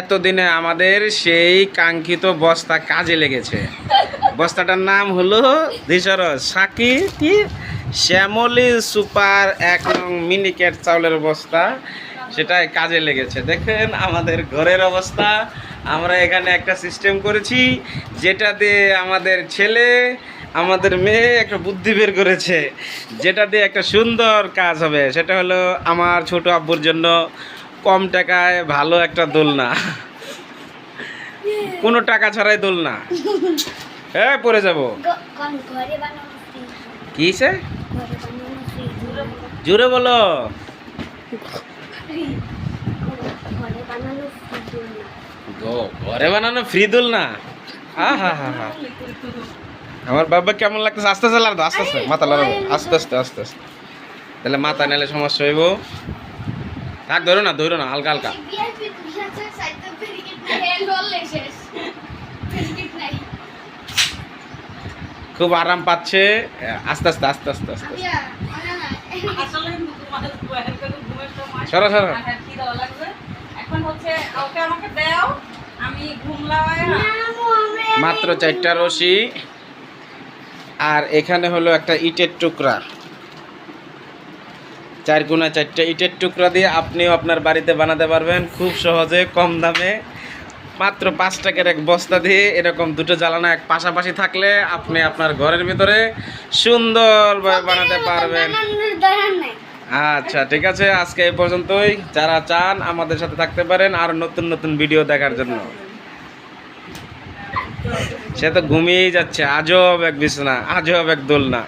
এতদিনে আমাদের সেই কাঙ্ক্ষিত বস্তা কাজে লেগেছে। বস্তাটার নাম হলো দিশর সাকি কি? শ্যামলি সুপার এক নং মিনিকেট চাউলের বস্তা। সেটাই কাজে লেগেছে। দেখেন আমাদের ঘরের অবস্থা। আমরা এখানে একটা সিস্টেম করেছি যেটা দিয়ে আমাদের ছেলে আমাদের মেয়ে একটা বুদ্ধি বের করেছে যেটা দিয়ে একটা সুন্দর কাজ হবে। সেটা হলো আমার ছোট আব্বুর জন্য কম টাকায় ভালো একটা দোলনা। কোনো টাকা ছাড়াই দোলনা। হ্যাঁ পরে যাব। কি ফ্রিজ জুড়ে বলো। ঘরে বানানো ফ্রি দোলনা। হা হা হা হা। আমার বাবা কেমন লাগতেছে? আস্তে আস্তে লাগাতো আস্তে আস্তে মাথা লাগাবো আস্তে আস্তে আস্তে আস্তে। তাহলে মাথা নিলে সমস্যা হইব। থাক ধরো না ধরো না হালকা হালকা। খুব আরাম পাচ্ছে। আস্তে আস্তে আস্তে আস্তে আস্তে। সরো, সরো। মাত্র চারটা রশি। আর এখানে হলো একটা ইটের টুকরা। চার গুণা চারটা ইটের টুকরা দিয়ে আপনিও আপনার বাড়িতে বানাতে পারবেন। খুব সহজে কম দামে। মাত্র পাঁচ টাকার এক বস্তা দিয়ে এরকম দুটো জ্বালানা এক পাশাপাশি থাকলে আপনি আপনার ঘরের ভিতরে সুন্দরভাবে বানাতে পারবেন। আচ্ছা ঠিক আছে। আজকে এই পর্যন্তই। যারা চান আমাদের সাথে থাকতে পারেন আর নতুন নতুন ভিডিও দেখার জন্য। সে তো ঘুমিয়েই যাচ্ছে। আজব এক বিছনা আজব এক দোলনা।